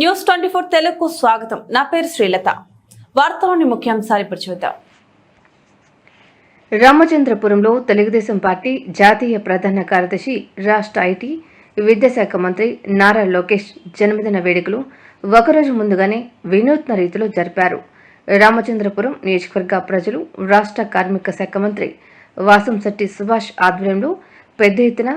News twenty four తెలుగుకు స్వాగతం. నా పేరు శ్రీలత. వార్తలోని ముఖ్యాంశాలు ఇప్పుడు చూద్దాం. రామచంద్రపురంలో తెలుగుదేశం పార్టీ జాతీయ ప్రధాన కార్యదర్శి రాష్ట్ర ఐటీ విద్యాశాఖ మంత్రి నారా లోకేష్ జన్మదిన వేడుకలు ఒకరోజు ముందుగానే వినూత్న రీతిలో జరిపారు. రామచంద్రపురం నియోజకవర్గ ప్రజలు రాష్ట్ర కార్మిక శాఖ మంత్రి వాసంశెట్టి సుభాష్ ఆధ్వర్యంలో పెద్ద ఎత్తున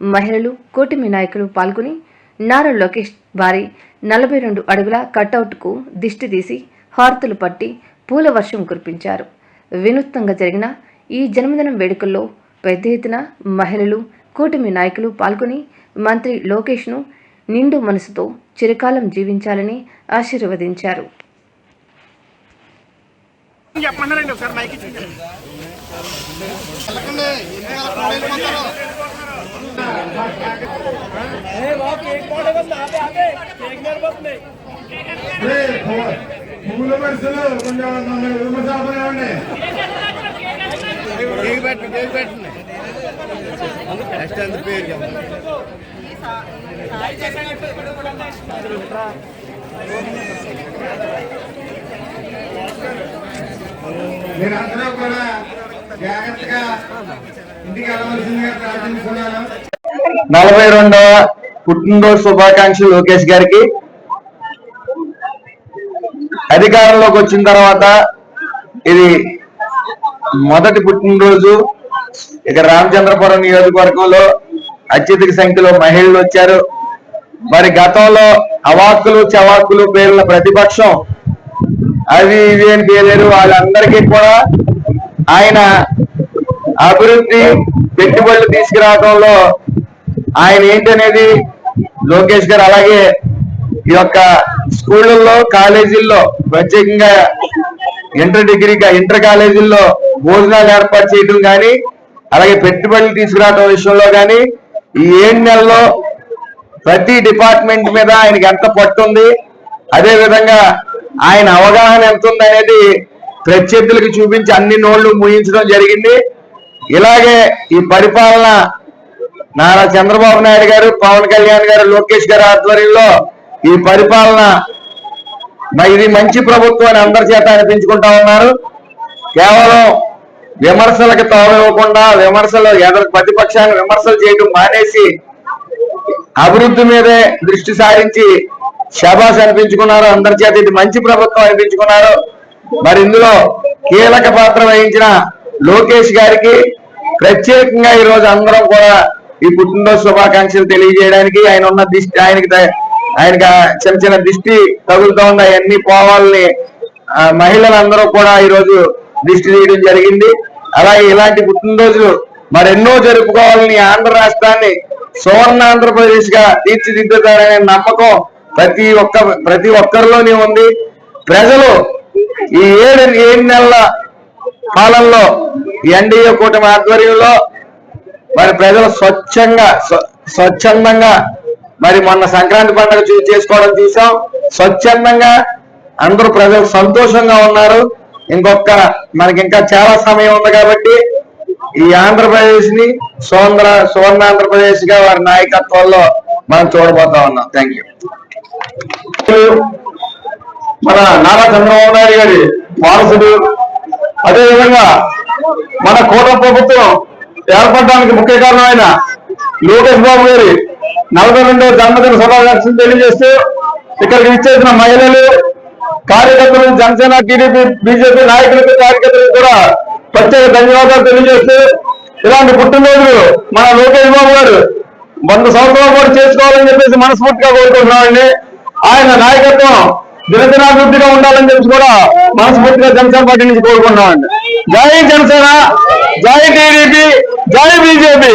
మహిళలు కూటమి నాయకులు పాల్గొని నారా లోకేష్ వారి నలభై రెండు అడుగుల కటౌట్కు దిష్టి తీసి హారతులు పట్టి పూల వర్షం కురిపించారు. వినూత్నంగా జరిగిన ఈ జన్మదినం వేడుకల్లో పెద్ద ఎత్తున మహిళలు కూటమి నాయకులు పాల్గొని మంత్రి లోకేష్ను నిండు మనసుతో చిరకాలం జీవించాలని ఆశీర్వదించారు. చెప్పమన్నారండి పూల పరిస్థితులు కొంచెం నన్ను కేక్ పెట్టండి కేక్ పెట్టండి నెక్స్ట్ అంత పేరు మీరందరూ కూడా జాగ్రత్తగా ఇంటికి వెళ్ళవలసిందిగా ప్రార్థిస్తున్నాను నలభై రెండవ పుట్టినరోజు శుభాకాంక్షలు లోకేష్ గారికి. అధికారంలోకి వచ్చిన తర్వాత ఇది మొదటి పుట్టినరోజు. ఇక రామచంద్రపురం నియోజకవర్గంలో అత్యధిక సంఖ్యలో మహిళలు వచ్చారు. మరి గతంలో అవాక్కులు చవాక్కులు పేర్ల ప్రతిపక్షం అవి ఇవి అని పేరారు వాళ్ళందరికీ కూడా ఆయన అభివృద్ధి పెట్టుబడులు తీసుకురావడంలో ఆయన ఏంటనేది లోకేష్ గారు అలాగే ఈ యొక్క స్కూళ్ళల్లో కాలేజీల్లో ప్రత్యేకంగా ఇంటర్ డిగ్రీ ఇంటర్ కాలేజీల్లో భోజనాలు ఏర్పాటు చేయడం కానీ అలాగే పెట్టుబడులు తీసుకురావడం విషయంలో కానీ ఈ ఏడు నెలలో ప్రతి డిపార్ట్మెంట్ మీద ఆయనకి ఎంత పట్టుంది అదేవిధంగా అదే విధంగా ఆయన అవగాహన ఎంత ఉంది అనేది ప్రత్యర్థులకు చూపించి అన్ని నోళ్ళు ముయించడం జరిగింది. ఇలాగే ఈ పరిపాలన నారా చంద్రబాబు నాయుడు గారు పవన్ కళ్యాణ్ గారు లోకేష్ గారు ఆధ్వర్యంలో ఈ పరిపాలన ఇది మంచి ప్రభుత్వం అని అందరి చేత అనిపించుకుంటా ఉన్నారు. కేవలం విమర్శలకు తావివ్వకుండా విమర్శలు ఎదరు ప్రతిపక్షాన్ని విమర్శలు చేయడం మానేసి అభివృద్ధి మీదే దృష్టి సారించి శబాస్ అనిపించుకున్నారు. అందరి చేత ఇది మంచి ప్రభుత్వం అనిపించుకున్నారు. మరి ఇందులో కీలక పాత్ర వహించిన లోకేష్ గారికి ప్రత్యేకంగా ఈ రోజు అందరం కూడా ఈ పుట్టినరోజు శుభాకాంక్షలు తెలియజేయడానికి ఆయన ఉన్న దిష్టి ఆయనకి ఆయనకి చిన్న చిన్న దిష్టి తగులుతూ ఉన్న అవన్నీ పోవాలని ఆ, మహిళలందరూ కూడా ఈ రోజు దిష్టి తీయడం జరిగింది. అలాగే ఇలాంటి పుట్టినరోజులు మరెన్నో జరుపుకోవాలని ఆంధ్ర రాష్ట్రాన్ని సువర్ణ ఆంధ్రప్రదేశ్గా తీర్చిదిద్దుతారనే నమ్మకం ప్రతి ఒక్క ప్రతి ఒక్కరిలోనే ఉంది. ప్రజలు ఈ ఏడు ఏడు నెలల కాలంలో ఎన్డీఏ కూటమి ఆధ్వర్యంలో మరి ప్రజలు స్వచ్ఛంగా స్వచ్ఛందంగా మరి మొన్న సంక్రాంతి పండుగ చూ చేసుకోవడం చూసాం స్వచ్ఛందంగా అందరూ ప్రజలు సంతోషంగా ఉన్నారు. ఇంకొక మనకి ఇంకా చాలా సమయం ఉంది కాబట్టి ఈ ఆంధ్రప్రదేశ్ని సువర్ణ సువర్ణ ఆంధ్రప్రదేశ్గా వారి నాయకత్వంలో మనం చూడబోతా ఉన్నాం. థ్యాంక్ యూ మన నారా చంద్రబాబు నాయుడు గారి వారసుడు. అదేవిధంగా మన కోట ప్రభుత్వం ఏర్పడడానికి ముఖ్య కారణమైన లోకేష్ బాబు గారి నలభై రెండవ జన్మదిన శుభాకాంక్షలు తెలియజేస్తూ ఇక్కడికి ఇచ్చేసిన మహిళలు కార్యకర్తలు జనసేన టీడీపీ బీజేపీ నాయకులకు కార్యకర్తలకు కూడా ప్రత్యేక ధన్యవాదాలు తెలియజేస్తూ ఇలాంటి పుట్టినరోజులు మన లోకేష్ బాబు గారు వంద సంవత్సరాలు కూడా చేసుకోవాలని చెప్పేసి మనస్ఫూర్తిగా కోరుకుంటున్నామండి. ఆయన నాయకత్వం దినదినాభివృద్ధిగా ఉండాలని చెప్పి కూడా మనస్ఫూర్తిగా జనసేన పార్టీ నుంచి కోరుకుంటున్నామండి. జై జనసేన జై టీడీపీ జై బీజేపీ.